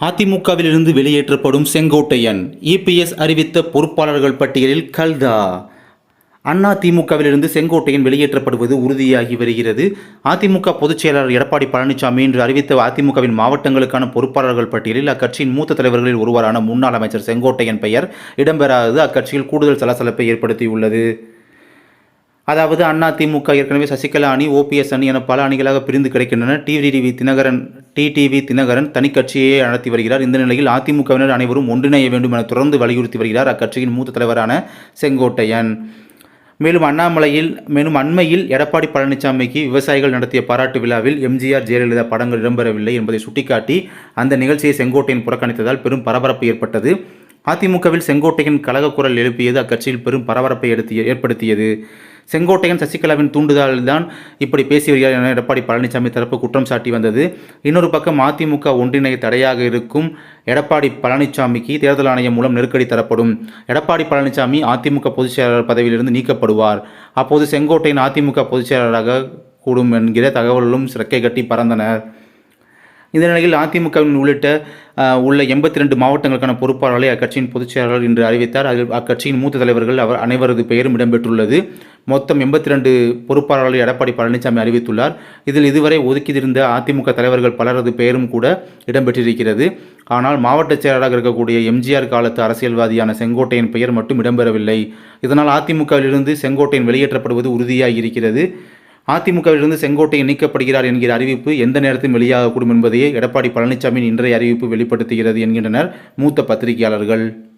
அதிமுகவிலிருந்து வெளியேற்றப்படும் செங்கோட்டையன் இபிஎஸ் அறிவித்த பொறுப்பாளர்கள் பட்டியலில் கல்தா. அண்ணா திமுகவிலிருந்து செங்கோட்டையன் வெளியேற்றப்படுவது உறுதியாகி வருகிறது. அதிமுக பொதுச் செயலாளர் எடப்பாடி பழனிசாமி இன்று அறிவித்த அதிமுகவின் மாவட்டங்களுக்கான பொறுப்பாளர்கள் பட்டியலில் அக்கட்சியின் மூத்த தலைவர்களில் ஒருவரான முன்னாள் அமைச்சர் செங்கோட்டையன் பெயர் இடம்பெறாதது அக்கட்சியில் கூடுதல் சலசலப்பை ஏற்படுத்தியுள்ளது. அதாவது அண்ணா திமுக ஏற்கனவே சசிகலா அணி ஓபிஎஸ் அணி என பல அணிகளாக பிரிந்து கிடைக்கின்றன. டிடிவி தினகரன் டிடிவி தினகரன் தனி கட்சியை நடத்தி வருகிறார். இந்த நிலையில் அதிமுகவினர் அனைவரும் ஒன்றிணைய வேண்டும் என தொடர்ந்து வலியுறுத்தி வருகிறார் அக்கட்சியின் மூத்த தலைவரான செங்கோட்டையன். மேலும் அண்ணாமலையில் மேலும் அண்மையில் எடப்பாடி பழனிசாமிக்கு விவசாயிகள் நடத்திய பாராட்டு விழாவில் எம்ஜிஆர் ஜெயலலிதா படங்கள் இடம்பெறவில்லை என்பதை சுட்டிக்காட்டி அந்த நிகழ்ச்சியை செங்கோட்டையன் புறக்கணித்ததால் பெரும் பரபரப்பு ஏற்பட்டது. அதிமுகவில் செங்கோட்டையின் கழக குரல் எழுப்பியது அக்கட்சியில் பெரும் பரபரப்பை எடுத்திய ஏற்படுத்தியது. செங்கோட்டையன் சசிகலாவின் தூண்டுதலில் தான் இப்படி பேசி வருகிறார் என எடப்பாடி பழனிசாமி தரப்பு குற்றம் சாட்டி வந்தது. இன்னொரு பக்கம் அதிமுக ஒன்றிணைய தடையாக இருக்கும் எடப்பாடி பழனிசாமிக்கு தேர்தல் ஆணையம் மூலம் நெருக்கடி தரப்படும். எடப்பாடி பழனிசாமி அதிமுக பொதுச் செயலாளர் பதவியிலிருந்து நீக்கப்படுவார். அப்போது செங்கோட்டையன் அதிமுக பொதுச் செயலாளராக கூடும் என்கிற தகவல்களும் சிறக்கை கட்டி பறந்தனர் இந்த நிலையில் அதிமுகவின் உள்ளிட்ட உள்ள எண்பத்தி ரெண்டு மாவட்டங்களுக்கான பொறுப்பாளர்களை அக்கட்சியின் பொதுச் செயலாளர் இன்று அறிவித்தார். அதில் அக்கட்சியின் மூத்த தலைவர்கள் அவர் அனைவரது பெயரும் இடம்பெற்றுள்ளது. மொத்தம் எண்பத்தி ரெண்டு பொறுப்பாளர்களை எடப்பாடி பழனிசாமி அறிவித்துள்ளார். இதில் இதுவரை ஒதுக்கியிருந்த அதிமுக தலைவர்கள் பலரது பெயரும் கூட இடம்பெற்றிருக்கிறது. ஆனால் மாவட்ட செயலாளராக இருக்கக்கூடிய எம்ஜிஆர் காலத்து அரசியல்வாதியான செங்கோட்டையின் பெயர் மட்டும் இடம்பெறவில்லை. இதனால் அதிமுகவிலிருந்து செங்கோட்டையன் வெளியேற்றப்படுவது உறுதியாக இருக்கிறது அதிமுகவிலிருந்து செங்கோட்டையன் நீக்கப்படுகிறார் என்கிற அறிவிப்பு எந்த நேரத்தில் வெளியாகக்கூடும் என்பதையே எடப்பாடி பழனிசாமியின் இன்றைய அறிவிப்பு வெளிப்படுத்துகிறது என்கின்றனர் மூத்த பத்திரிகையாளர்கள்.